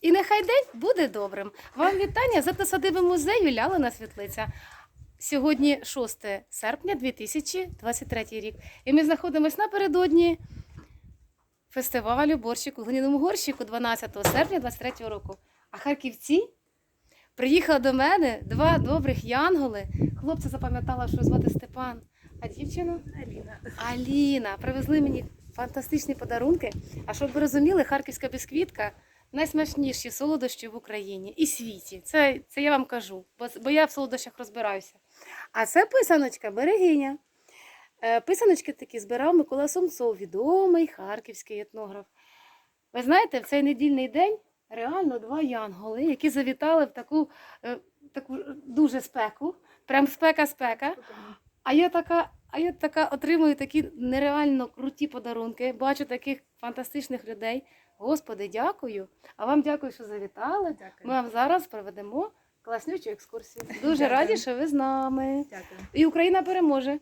І нехай день буде добрим. Вам вітання за садиби музею Лялина Світлиця. Сьогодні 6 серпня 2023 рік. І ми знаходимося напередодні фестивалю борщик у глиняному горщику 12 серпня 2023 року. А харківці приїхали до мене два добрих янголи. Хлопця запам'ятала, що звати Степан, а дівчину Аліна. Аліна. Привезли мені фантастичні подарунки. А щоб ви розуміли, харківська бісквітка найсмачніші солодощі в Україні і світі. Це, це я вам кажу, бо, бо я в солодощах розбираюся. А це писаночка берегиня. Е, Писаночки такі збирав Микола Сумцов, відомий харківський етнограф. Ви знаєте, в цей недільний день реально два янголи, які завітали в таку, е, таку дуже спеку, прям спека-спека. А я така, а я така отримую такі нереально круті подарунки. Бачу таких фантастичних людей. Господи, дякую. А вам дякую, що завітали. Ми вам зараз проведемо класнючу екскурсію. Дуже Дякую. раді, що ви з нами. Дякую. І Україна переможе.